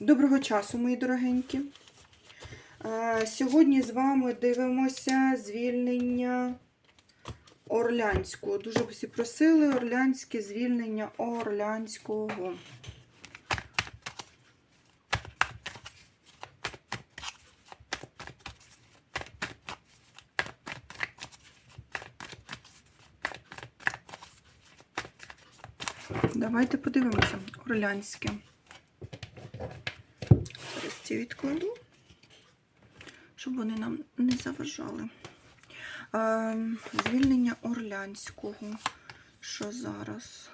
Доброго часу, мої дорогенькі. Сьогодні з вами дивимося звільнення Орлянського. Дуже всі просили Орлянське звільнення Орлянського. Давайте подивимося. Орлянське. Ці відкладу, щоб вони нам не заважали. Звільнення Орлянського. Що зараз?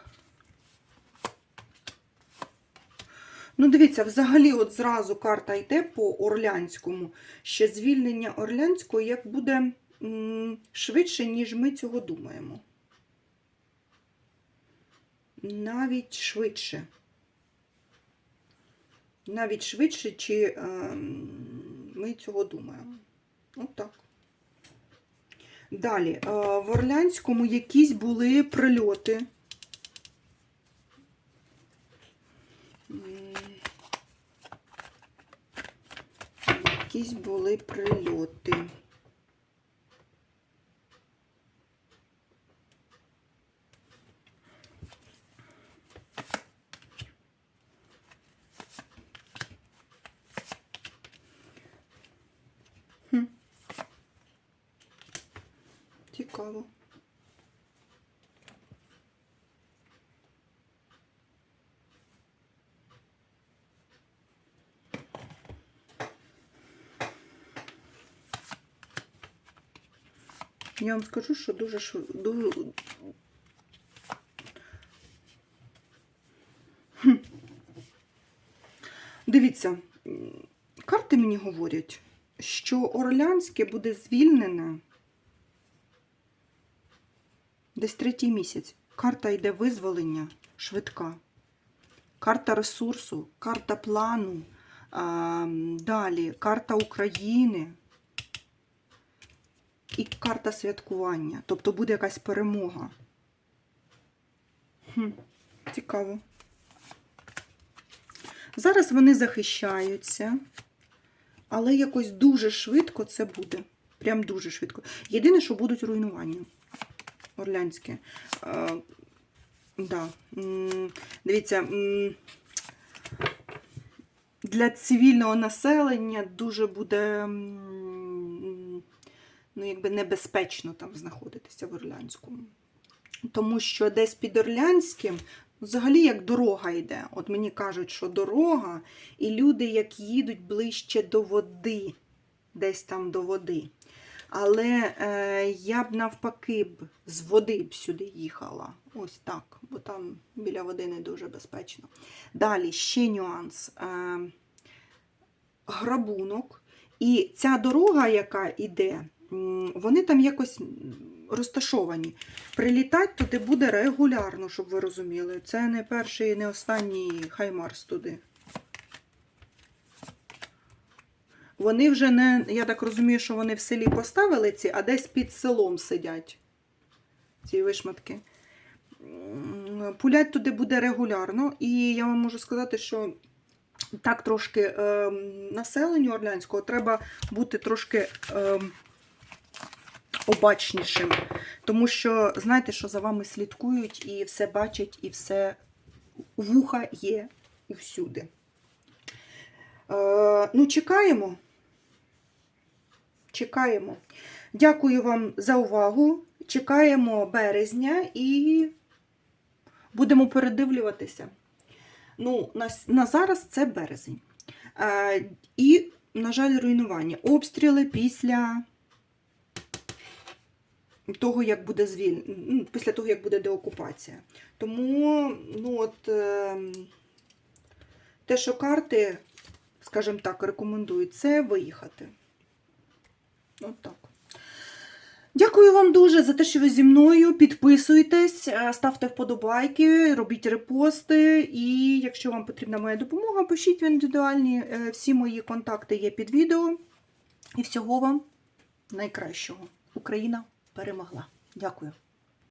Ну, дивіться, взагалі, от зразу карта йде по Орлянському. Ще звільнення Орлянського як буде швидше, ніж ми цього думаємо. Навіть швидше навіть швидше, чи е, ми цього думаємо. От так. Далі, е, в Орлянському якісь були прильоти. Якісь були прильоти. Хм. Цікаво. Я вам скажу, що дуже шв- дуже. Дивіться, карти мені говорять, що Орлянське буде звільнене десь третій місяць. Карта йде визволення швидка. Карта ресурсу, карта плану. А, далі карта України і карта святкування. Тобто буде якась перемога. Хм, цікаво. Зараз вони захищаються, але якось дуже швидко це буде. Прям дуже швидко. Єдине, що будуть руйнування. Орлянське. Е, да. Дивіться, для цивільного населення дуже буде ну, якби небезпечно там знаходитися в Орлянському. Тому що десь під Орлянським взагалі як дорога йде. От мені кажуть, що дорога, і люди, як їдуть ближче до води, десь там до води. Але е, я б навпаки б з води б сюди їхала. Ось так, бо там біля води не дуже безпечно. Далі ще нюанс. Е, грабунок. І ця дорога, яка йде, вони там якось розташовані. Прилітати туди буде регулярно, щоб ви розуміли. Це не перший і не останній хаймарс туди. Вони вже не, я так розумію, що вони в селі поставили ці, а десь під селом сидять. Ці вишматки. Пулять туди буде регулярно, і я вам можу сказати, що так трошки е, населенню Орлянського треба бути трошки е, обачнішим. Тому що знаєте, що за вами слідкують і все бачать, і все вуха є всюди. Е, ну, чекаємо. Чекаємо. Дякую вам за увагу. Чекаємо березня і будемо передивлюватися. Ну, на, на зараз це березень. Е, і, на жаль, руйнування. Обстріли після того, як буде звіль... ну, після того, як буде деокупація. Тому, ну от, е, те, що карти, скажімо так, рекомендують, це виїхати. От. Дякую вам дуже за те, що ви зі мною. Підписуйтесь, е, ставте вподобайки, робіть репости. І якщо вам потрібна моя допомога, пишіть в індивідуальні. Е, Всі мої контакти є під відео. І всього вам найкращого. Україна перемогла. Дякую.